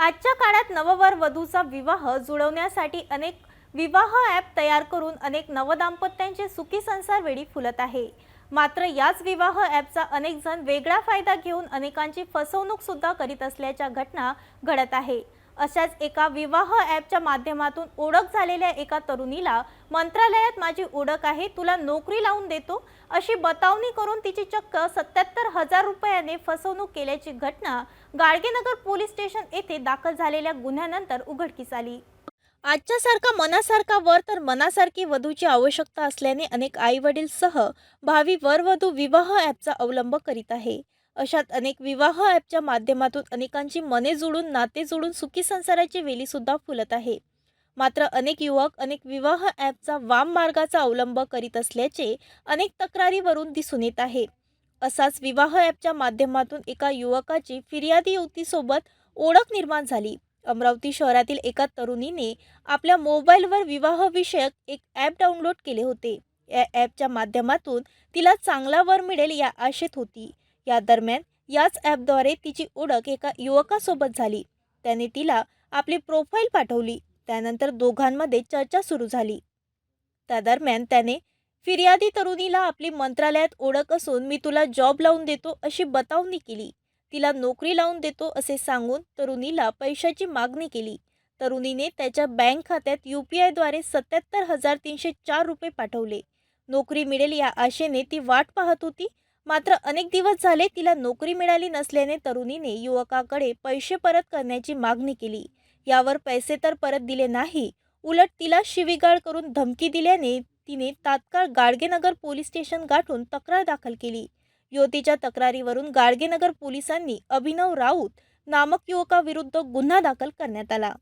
आजच्या काळात नववर वधूचा विवाह जुळवण्यासाठी अनेक विवाह ॲप तयार करून अनेक नवदाम्पत्यांचे सुखी संसार वेळी फुलत आहे. मात्र याच विवाह ॲपचा अनेक जण वेगळा फायदा घेऊन अनेकांची फसवणूक सुद्धा करीत असल्याच्या घटना घडत आहे. अशाच एका विवाह ॲपच्या माध्यमातून ओळख झालेल्या एका तरुणीला मंत्रालयात माझी ओळख आहे तुला नोकरी लावून देतो अशी बतावणी करून तिची चक्क सत्याहत्तर हजार रुपयाने फसवणूक केल्याची घटना गाडगेनगर पोलीस स्टेशन येथे दाखल झालेल्या गुन्ह्यानंतर उघडकीस आली. आजच्या सारखा मनासारखा वर तर मनासारखी वधूची आवश्यकता असल्याने अनेक आई वडील सह भावी वरवधू विवाह ॲपचा अवलंब करीत आहे. अशात अनेक विवाह ॲपच्या माध्यमातून अनेकांची मने जुळून नाते जुळून सुखी संसाराची वेलीसुद्धा फुलत आहे. मात्र अनेक युवक अनेक विवाह ॲपचा वाम मार्गाचा अवलंब करीत असल्याचे अनेक तक्रारीवरून दिसून येत आहे. असाच विवाह ॲपच्या माध्यमातून एका युवकाची फिर्यादी युवतीसोबत ओळख निर्माण झाली. अमरावती शहरातील एका तरुणीने आपल्या मोबाईलवर विवाहविषयक एक ॲप डाउनलोड केले होते. या ॲपच्या माध्यमातून तिला चांगला वर मिळेल या आशेत होती. या दरम्यान याच ॲपद्वारे तिची ओळख एका युवकासोबत झाली. त्याने तिला आपली प्रोफाईल पाठवली. त्यानंतर दोघांमध्ये चर्चा सुरू झाली. त्या दरम्यान त्याने फिर्यादी तरुणीला आपली मंत्रालयात ओळख असून मी तुला जॉब लावून देतो अशी बतावणी केली. तिला नोकरी लावून देतो असे सांगून तरुणीला पैशाची मागणी केली. तरुणीने त्याच्या बँक खात्यात यू पी आयद्वारे सत्याहत्तर हजार तीनशे चार रुपये पाठवले. नोकरी मिळेल या आशेने ती वाट पाहत होती मात्र अनेक दिवस झाले तिला नोकरी मिळाली नसल्याने तरुणीने युवकाकडे पैसे परत करण्याची मागणी केली. यावर पैसे तर परत दिले नाही उलट तिला शिवीगाळ करून धमकी दिल्याने तिने तात्काळ गाडगेनगर पोलीस स्टेशन गाठून तक्रार दाखल केली. युवतीच्या तक्रारीवरून गाडगेनगर पोलिसांनी अभिनव राऊत नामक युवकाविरुद्ध गुन्हा दाखल करण्यात आला.